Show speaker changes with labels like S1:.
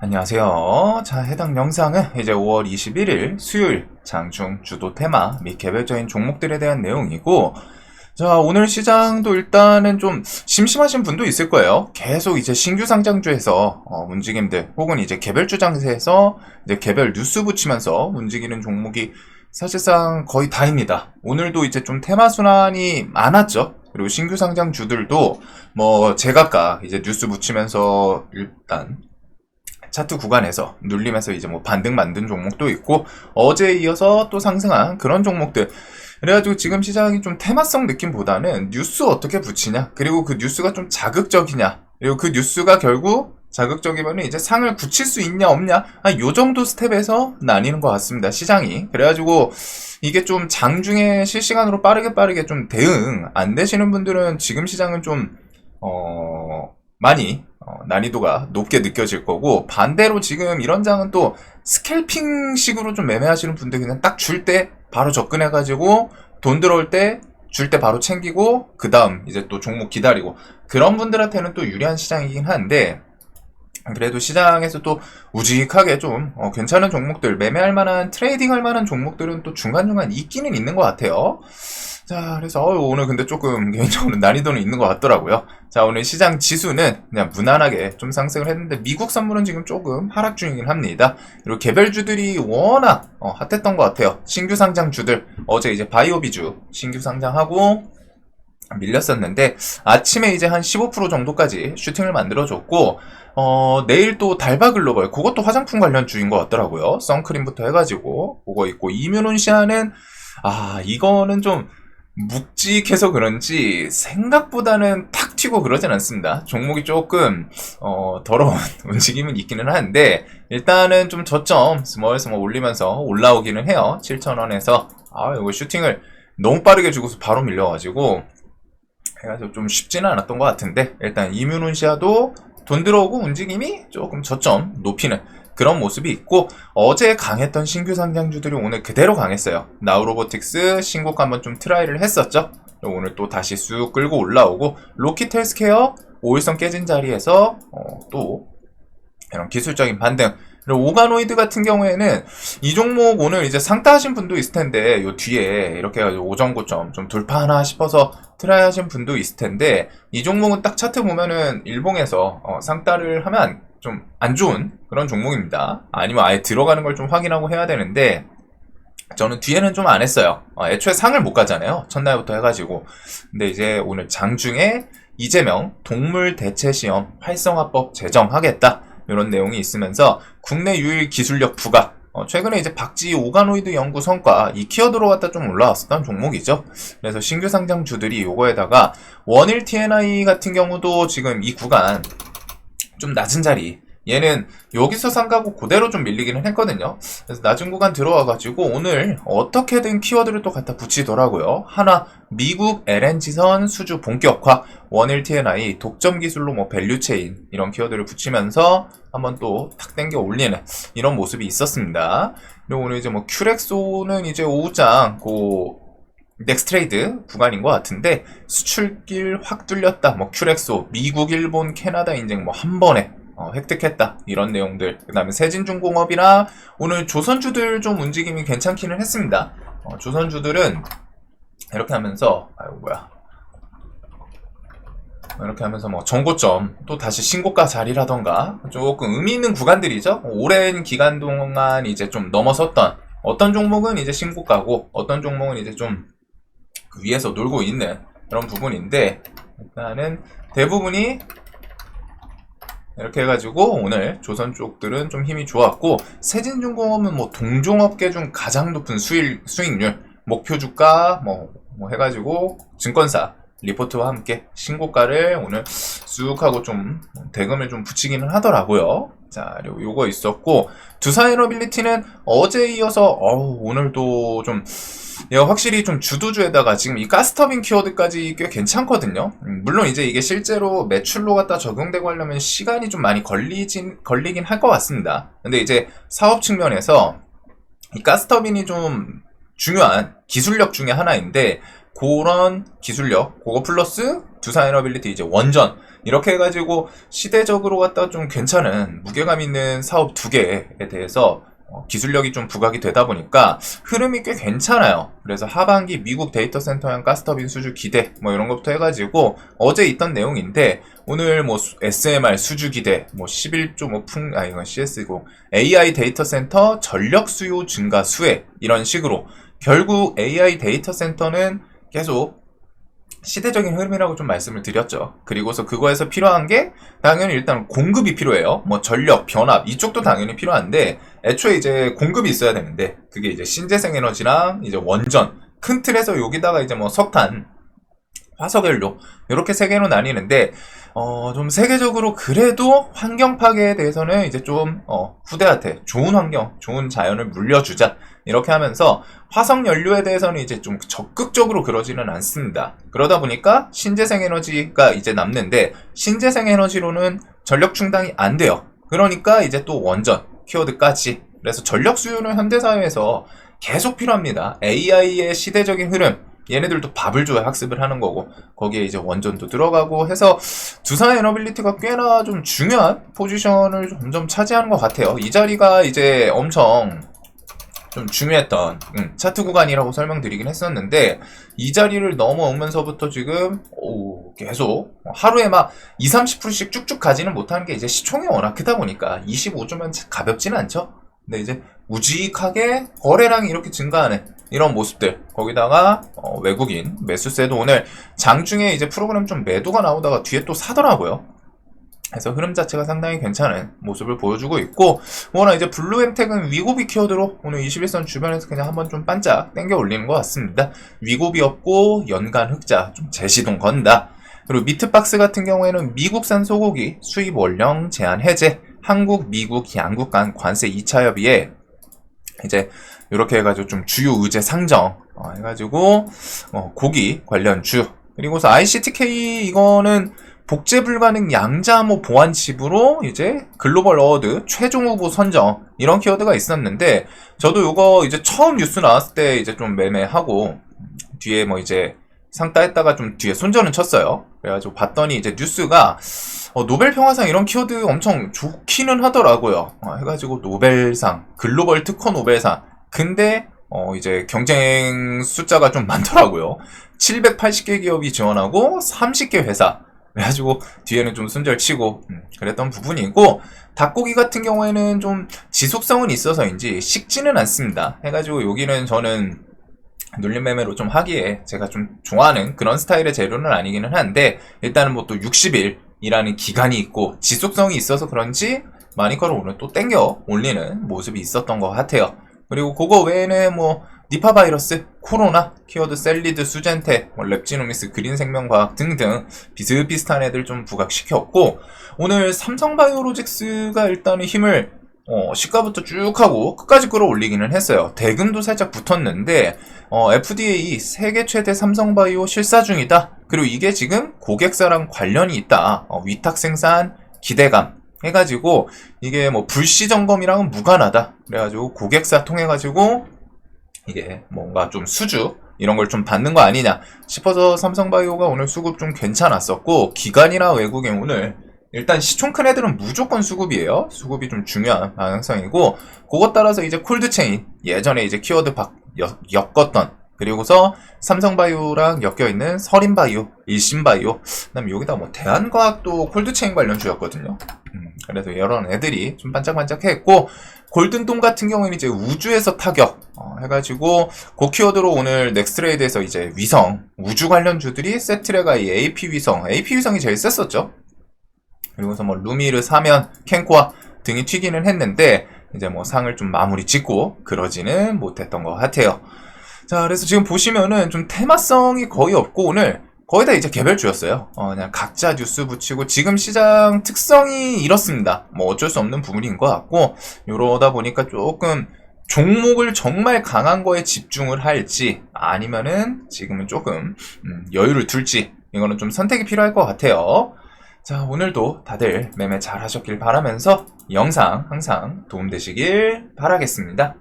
S1: 안녕하세요. 자, 해당 영상은 이제 5월 21일 수요일 장중 주도 테마 및 개별적인 종목들에 대한 내용이고, 자, 오늘 시장도 일단은 좀 심심하신 분도 있을 거예요. 계속 이제 신규 상장주에서 어, 움직임들, 혹은 이제 개별 주 장세에서 이제 개별 뉴스 붙이면서 움직이는 종목이 사실상 거의 다입니다. 오늘도 이제 좀 테마 순환이 많았죠. 그리고 신규 상장주들도 뭐 제각각 이제 뉴스 붙이면서 일단 차트 구간에서 눌림에서 이제 뭐 반등 만든 종목도 있고 어제에 이어서 또 상승한 그런 종목들. 그래가지고 지금 시장이 좀 테마성 느낌보다는 뉴스 어떻게 붙이냐 그리고 그 뉴스가 좀 자극적이냐 그리고 그 뉴스가 결국 자극적이면 이제 상을 굳힐 수 있냐 없냐 한요 정도 스텝에서 나뉘는 것 같습니다 시장이. 그래가지고 이게 좀 장중에 실시간으로 빠르게 빠르게 좀 대응 안 되시는 분들은 지금 시장은 좀 어, 많이 어, 난이도가 높게 느껴질 거고 반대로 지금 이런 장은 또 스캘핑식으로 좀 매매하시는 분들 그냥 딱 줄 때 바로 접근해 가지고 돈 들어올 때 줄 때 바로 챙기고 그 다음 이제 또 종목 기다리고. 그런 분들한테는 또 유리한 시장이긴 한데 그래도 시장에서 또 우직하게 좀 어, 괜찮은 종목들 매매할 만한 트레이딩 할 만한 종목들은 또 중간중간 있기는 있는 것 같아요. 자, 그래서 어, 오늘 근데 조금 개인적으로 난이도는 있는 것 같더라고요. 자, 오늘 시장 지수는 그냥 무난하게 좀 상승을 했는데 미국 선물은 지금 조금 하락 중이긴 합니다. 그리고 개별주들이 워낙 어, 핫했던 것 같아요. 신규 상장주들 어제 이제 바이오비주 신규 상장하고 밀렸었는데 아침에 이제 한 15% 정도까지 슈팅을 만들어줬고 어, 내일 또 달바글로벌 그것도 화장품 관련 주인 것 같더라고요. 선크림부터 해가지고 그거 있고 이뮤논시아는 아 이거는 좀 묵직해서 그런지 생각보다는 탁 튀고 그러진 않습니다. 종목이 조금 어, 더러운 움직임은 있기는 한데 일단은 좀 저점 스멀스멀 올리면서 올라오기는 해요. 7,000원에서 아 이거 슈팅을 너무 빠르게 주고서 바로 밀려가지고 해가지고 좀 쉽지는 않았던 것 같은데 일단 이뮤논시아도 돈 들어오고 움직임이 조금 저점 높이는 그런 모습이 있고 어제 강했던 신규 상장주들이 오늘 그대로 강했어요. 나우로보틱스 신곡 한번 좀 트라이를 했었죠. 오늘 또 다시 쑥 끌고 올라오고 로키트 헬스케어 5일선 깨진 자리에서 어, 또 이런 기술적인 반등 그리고 오가노이드 같은 경우에는 이 종목 오늘 이제 상따하신 분도 있을 텐데 요 뒤에 이렇게 해가지고 오전 고점 좀 돌파하나 싶어서 트라이 하신 분도 있을 텐데 이 종목은 딱 차트 보면은 일봉에서 어, 상따를 하면 좀 안 좋은 그런 종목입니다. 아니면 아예 들어가는 걸 좀 확인하고 해야 되는데 저는 뒤에는 좀 안 했어요. 어, 애초에 상을 못 가잖아요. 첫날부터 해가지고. 근데 이제 오늘 장중에 이재명 동물 대체 시험 활성화법 제정하겠다. 이런 내용이 있으면서 국내 유일 기술력 부각. 어, 최근에 이제 박지 오가노이드 연구 성과 이 키워드로 갖다 좀 올라왔었던 종목이죠. 그래서 신규 상장주들이 요거에다가 원일 TNI 같은 경우도 지금 이 구간 좀 낮은 자리 얘는 여기서 상가고 그대로 좀 밀리기는 했거든요. 그래서 낮은 구간 들어와가지고 오늘 어떻게든 키워드를 또 갖다 붙이더라고요. 하나 미국 LNG선 수주 본격화 원일 TNI 독점 기술로 뭐 밸류체인 이런 키워드를 붙이면서 한번 또 탁 땡겨 올리는 이런 모습이 있었습니다. 그리고 오늘 이제 뭐 큐렉소는 이제 오후장 고 넥스트레이드 구간인 것 같은데 수출길 확 뚫렸다. 뭐 큐렉소 미국, 일본, 캐나다 인증 뭐 한 번에 어, 획득했다. 이런 내용들. 그 다음에 세진중공업이나 오늘 조선주들 좀 움직임이 괜찮기는 했습니다. 어, 조선주들은 이렇게 하면서 아이고 뭐야. 이렇게 하면서 뭐 정고점 또 다시 신고가 자리라던가 조금 의미 있는 구간들이죠. 오랜 기간 동안 이제 좀 넘어섰던 어떤 종목은 이제 신고가고 어떤 종목은 이제 좀그 위에서 놀고 있는 그런 부분인데 일단은 대부분이 이렇게 해가지고 오늘 조선 쪽들은 좀 힘이 좋았고 세진중공업은 뭐 동종업계 중 가장 높은 수익, 수익률 목표 주가 뭐, 뭐 해가지고 증권사 리포트와 함께 신고가를 오늘 쑥 하고 좀 대금을 좀 붙이기는 하더라고요. 자, 그리고 요거 있었고 두산에너빌리티는 어제 이어서 어우, 오늘도 좀 얘가 확실히 좀 주도주에다가 지금 이 가스터빈 키워드까지 꽤 괜찮거든요. 음, 물론 이제 이게 실제로 매출로 갖다 적용되고 하려면 시간이 좀 많이 걸리진 걸리긴 할 것 같습니다. 근데 이제 사업 측면에서 이 가스터빈이 좀 중요한 기술력 중에 하나인데 그런 기술력, 그거 플러스 두산에너빌리티 이제 원전 이렇게 해가지고 시대적으로 갖다 좀 괜찮은 무게감 있는 사업 두 개에 대해서 어, 기술력이 좀 부각이 되다 보니까 흐름이 꽤 괜찮아요. 그래서 하반기 미국 데이터 센터형 가스터빈 수주 기대 뭐 이런 것부터 해가지고 어제 있던 내용인데 오늘 뭐 수- SMR 수주 기대 뭐 11조 뭐풍 아 이건 CS고 AI 데이터 센터 전력 수요 증가 수혜 이런 식으로 결국 AI 데이터 센터는 계속 시대적인 흐름이라고 좀 말씀을 드렸죠. 그리고서 그거에서 필요한 게 당연히 일단 공급이 필요해요. 뭐 전력, 변압 이쪽도 당연히 필요한데 애초에 이제 공급이 있어야 되는데 그게 이제 신재생 에너지랑 이제 원전 큰 틀에서 여기다가 이제 뭐 석탄, 화석연료 이렇게 세 개로 나뉘는데 어 좀 세계적으로 그래도 환경 파괴에 대해서는 이제 좀 어, 후대한테 좋은 환경, 좋은 자연을 물려주자 이렇게 하면서 화석 연료에 대해서는 이제 좀 적극적으로 그러지는 않습니다. 그러다 보니까 신재생 에너지가 이제 남는데 신재생 에너지로는 전력 충당이 안 돼요. 그러니까 이제 또 원전 키워드까지 그래서 전력 수요는 현대 사회에서 계속 필요합니다. AI의 시대적인 흐름 얘네들도 밥을 줘야 학습을 하는 거고 거기에 이제 원전도 들어가고 해서 두산 에너빌리티가 꽤나 좀 중요한 포지션을 점점 차지하는 것 같아요. 이 자리가 이제 엄청 좀 중요했던 음, 차트 구간이라고 설명드리긴 했었는데 이 자리를 넘어오면서부터 지금 오, 계속 하루에 막 2, 30%씩 쭉쭉 가지는 못하는 게 이제 시총이 워낙 크다 보니까 25조면 가볍지는 않죠. 근데 이제 우직하게 거래량이 이렇게 증가하는 이런 모습들 거기다가 어, 외국인 매수세도 오늘 장중에 이제 프로그램 좀 매도가 나오다가 뒤에 또 사더라고요. 그래서 흐름 자체가 상당히 괜찮은 모습을 보여주고 있고 워낙 이제 블루엠텍은 위고비 키워드로 오늘 21선 주변에서 그냥 한번 좀 반짝 땡겨 올리는 것 같습니다. 위고비 없고 연간 흑자 좀 재시동 건다. 그리고 미트박스 같은 경우에는 미국산 소고기 수입 원령 제한 해제, 한국, 미국, 양국 간 관세 2차 협의에 이제 이렇게 해가지고 좀 주요 의제 상정 어, 해가지고 어, 고기 관련 주. 그리고서 ICTK 이거는 복제 불가능 양자모 보안 칩으로 이제 글로벌 어워드 최종 후보 선정 이런 키워드가 있었는데 저도 이거 이제 처음 뉴스 나왔을 때 이제 좀 매매하고 뒤에 뭐 이제 상 따 했다가 좀 뒤에 손절은 쳤어요. 그래가지고 봤더니 이제 뉴스가 어, 노벨 평화상 이런 키워드 엄청 좋기는 하더라고요. 어, 해가지고 노벨상 글로벌 특허 노벨상 근데 어, 이제 경쟁 숫자가 좀 많더라고요. 780개 기업이 지원하고 30개 회사 그래가지고 뒤에는 좀 손절치고 음, 그랬던 부분이고 닭고기 같은 경우에는 좀 지속성은 있어서인지 식지는 않습니다. 해가지고 여기는 저는 눌림 매매로 좀 하기에 제가 좀 좋아하는 그런 스타일의 재료는 아니기는 한데 일단은 뭐 또 60일이라는 기간이 있고 지속성이 있어서 그런지 마니커를 오늘 또 땡겨 올리는 모습이 있었던 것 같아요. 그리고 그거 외에는 뭐 니파 바이러스, 코로나, 키워드 셀리드, 수젠테, 뭐 랩지노미스, 그린 생명과학 등등 비슷비슷한 애들 좀 부각시켰고 오늘 삼성바이오로직스가 일단은 힘을 어, 시가부터 쭉 하고 끝까지 끌어올리기는 했어요. 대금도 살짝 붙었는데 어, FDA 세계 최대 삼성바이오 실사 중이다. 그리고 이게 지금 고객사랑 관련이 있다. 어, 위탁 생산 기대감 해가지고 이게 뭐 불시 점검이랑은 무관하다. 그래가지고 고객사 통해가지고 이게 뭔가 좀 수주 이런 걸 좀 받는 거 아니냐 싶어서 삼성바이오가 오늘 수급 좀 괜찮았었고 기관이나 외국인 오늘 일단 시총 큰 애들은 무조건 수급이에요. 수급이 좀 중요한 방향성이고 그것 따라서 이제 콜드 체인 예전에 이제 키워드 박, 엮, 엮었던 그리고서 삼성바이오랑 엮여 있는 서린바이오, 일신바이오, 그다음 에 여기다 뭐 대한과학도 콜드체인 관련 주였거든요. 음, 그래서 이런 애들이 좀 반짝반짝했고 골든돔 같은 경우에는 이제 우주에서 타격 어, 해가지고 그 키워드로 오늘 넥스트레이드에서 이제 위성 우주 관련 주들이 세트레가 이 AP 위성, AP 위성이 제일 셌었죠. 그리고서 뭐 루미르 사면 캔코아 등이 튀기는 했는데 이제 뭐 상을 좀 마무리 짓고 그러지는 못했던 것 같아요. 자, 그래서 지금 보시면은 좀 테마성이 거의 없고 오늘 거의 다 이제 개별주였어요. 어, 그냥 각자 뉴스 붙이고 지금 시장 특성이 이렇습니다. 뭐 어쩔 수 없는 부분인 것 같고 이러다 보니까 조금 종목을 정말 강한 거에 집중을 할지 아니면은 지금은 조금 음, 여유를 둘지 이거는 좀 선택이 필요할 것 같아요. 자, 오늘도 다들 매매 잘 하셨길 바라면서 영상 항상 도움되시길 바라겠습니다.